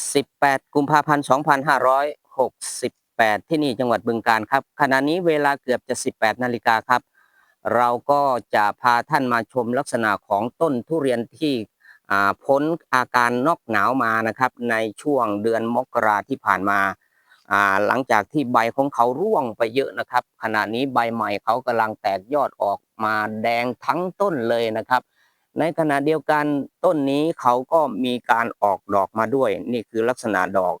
18 กุมภาพันธ์ 2568 ที่นี่จังหวัดบึงกาฬครับ ขณะนี้เวลาเกือบจะ 18 นาฬิกาครับ เราก็จะพาท่านมาชมลักษณะของต้นทุเรียนที่พ้นอาการนอกหนาวมานะครับ ในช่วงเดือนมกราที่ผ่านมา หลังจากที่ใบของเขาร่วงไปเยอะนะครับ ขณะนี้ใบใหม่เขากำลังแตกยอดออกมาแดงทั้งต้นเลยนะครับ ในขณะเดียวกันต้นนี้เขาก็มีการออกดอกมาด้วย นี่คือลักษณะดอก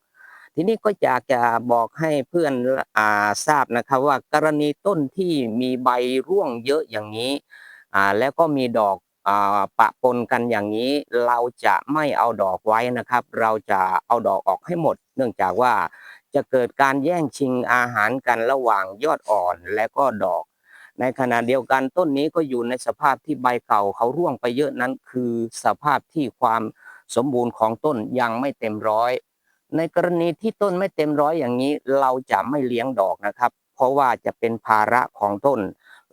ทีนี้ก็อยากจะบอกให้เพื่อนอ่าทราบนะครับว่ากรณีต้นที่มีใบร่วงเยอะอย่างนี้อ่าแล้วก็มีดอกอ่าปะปนกันอย่างนี้ เราจะไม่เอาดอกไว้นะครับ เราจะเอาดอกออกให้หมด เนื่องจากว่าจะเกิดการแย่งชิงอาหารกันระหว่างยอดอ่อนและก็ดอก ในขณะเดียวกันต้นนี้ก็อยู่ในสภาพที่ใบเก่าเขาร่วงไปเยอะนั้นคือสภาพที่ความสมบูรณ์ของต้นยังไม่เต็มร้อย ในกรณีที่ต้นไม่เต็มร้อยอย่างนี้ เราจะไม่เลี้ยงดอกนะครับ เพราะว่าจะเป็นภาระของต้น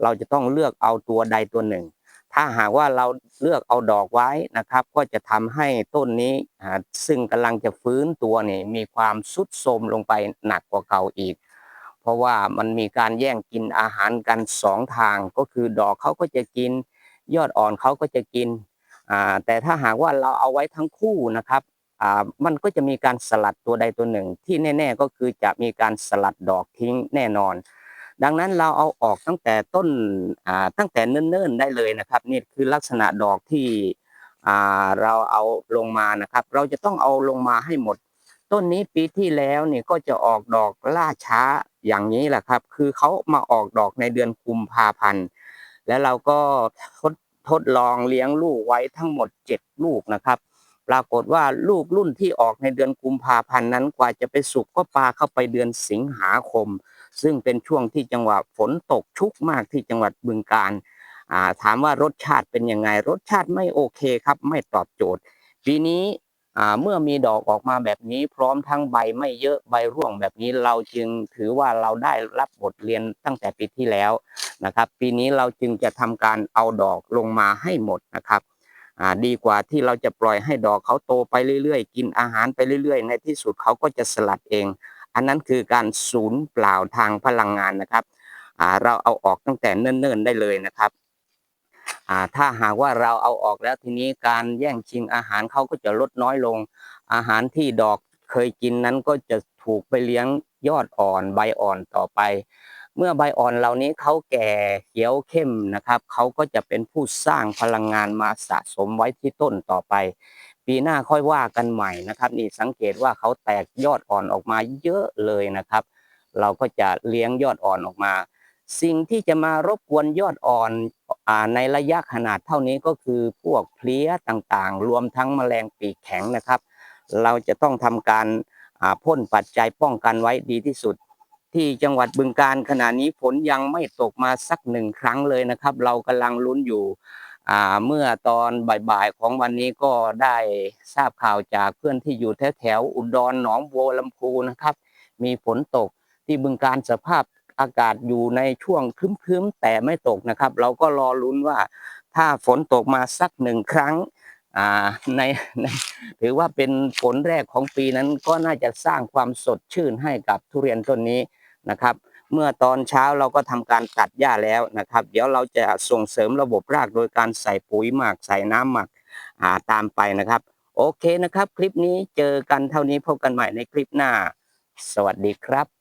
เราจะต้องเลือกเอาตัวใดตัวหนึ่ง ถ้าหากว่าเราเลือกเอาดอกไว้นะครับ ก็จะทำให้ต้นนี้ซึ่งกำลังจะฟื้นตัวเนี่ยมีความสุดโทรมลงไปหนักกว่าเก่าอีก ราะว่ามันมีการแย่งกินอาหารกันสองทางก็คือดอกเขาก็จะกิน ยอดอ่อนเขาก็จะกินแต่ถ้าหากว่าเราเอาไว้ทั้งคู่นะครับมันก็จะมีการสลัดตัวใดตัวหนึ่ง ที่แน่ ๆ ก็คือจะมีการสลัดดอกทิ้งแน่นอน ดังนั้นเราเอาออกตั้งแต่ต้นตั้งแต่เนิ่นๆได้เลยนะครับนี่คือลักษณะดอกที่เราเอาลงมานะครับ เราจะต้องเอาลงมาให้หมด ต้นนี้ปีที่แล้วเนี่ยก็จะออกดอกล่าช้า อย่างนี้แหละครับ คือเขามาออกดอกในเดือนกุมภาพันธ์ แล้วเราก็ทดทดลองเลี้ยงลูกไว้ทั้งหมด 7 ลูกนะครับ ปรากฏว่าลูกรุ่นที่ออกในเดือนกุมภาพันธ์นั้นกว่าจะไปสุกก็ปาเข้าไปเดือนสิงหาคม ซึ่งเป็นช่วงที่จังหวะฝนตกชุกมากที่จังหวัดบึงกาฬถามว่ารสชาติเป็นยังไงรสชาติไม่โอเคครับ ไม่ตอบโจทย์ ปีนี้ เมื่อมีดอกออกมาแบบนี้ พร้อมทั้งใบไม่เยอะใบร่วงแบบนี้เราจึงถือว่าเราได้รับบทเรียนตั้งแต่ปีที่แล้วนะครับ ปีนี้เราจึงจะทำการเอาดอกลงมาให้หมดนะครับอ่าดีกว่าที่เราจะปล่อยให้ดอกเขาโตไปเรื่อยๆ กินอาหารไปเรื่อยๆ ในที่สุดเขาก็จะสลัดเอง อันนั้นคือการสูญเปล่าทางพลังงานนะครับอ่าเราเอาออกตั้งแต่เนิ่นๆได้เลยนะครับ อ่าถ้าหากว่าเราเอาออกแล้วทีนี้การแย่งชิงอาหารเขาก็จะลดน้อยลง อาหารที่ดอกเคยกินนั้นก็จะถูกไปเลี้ยงยอดอ่อนใบอ่อนต่อไป เมื่อใบอ่อนเหล่านี้เขาแก่เขียวเข้มนะครับเขาก็จะเป็นผู้สร้างพลังงานมาสะสมไว้ที่ต้นต่อไป ปีหน้าค่อยว่ากันใหม่นะครับนี่สังเกตว่าเขาแตกยอดอ่อนออกมาเยอะเลยนะครับ เราก็จะเลี้ยงยอดอ่อนออกมา สิ่งที่จะมารบกวนยอดอ่อนในระยะขนาดเท่านี้ก็คือพวกเพลี้ยต่างๆ รวมทั้งแมลงปีกแข็งนะครับ เราจะต้องทำการพ่นปัจจัยป้องกันไว้ดีที่สุด ที่จังหวัดบึงการขณะนี้ฝนยังไม่ตกมาสักหนึ่งครั้งเลยนะครับ เรากำลังลุ้นอยู่เมื่อตอนบ่ายๆของวันนี้ก็ได้ทราบข่าวจากเพื่อนที่อยู่แถวๆอุดรหนองบัวลำพูนะครับ มีฝนตกที่บึงการสภาพ อากาศอยู่ในช่วงคึ้มๆแต่ไม่ตกนะครับ เราก็รอลุ้นว่าถ้าฝนตกมาสักหนึ่งครั้งในในถือว่าเป็นผลแรกของปีนั้นก็น่าจะสร้างความสดชื่นให้กับทุเรียนต้นนี้นะครับ เมื่อตอนเช้าเราก็ทำการตัดหญ้าแล้วนะครับ เดี๋ยวเราจะส่งเสริมระบบรากโดยการใส่ปุ๋ยหมักใส่น้ำหมักาตามไปนะครับ โอเคนะครับ คลิปนี้เจอกันเท่านี้พบกันใหม่ในคลิปหน้า สวัสดีครับ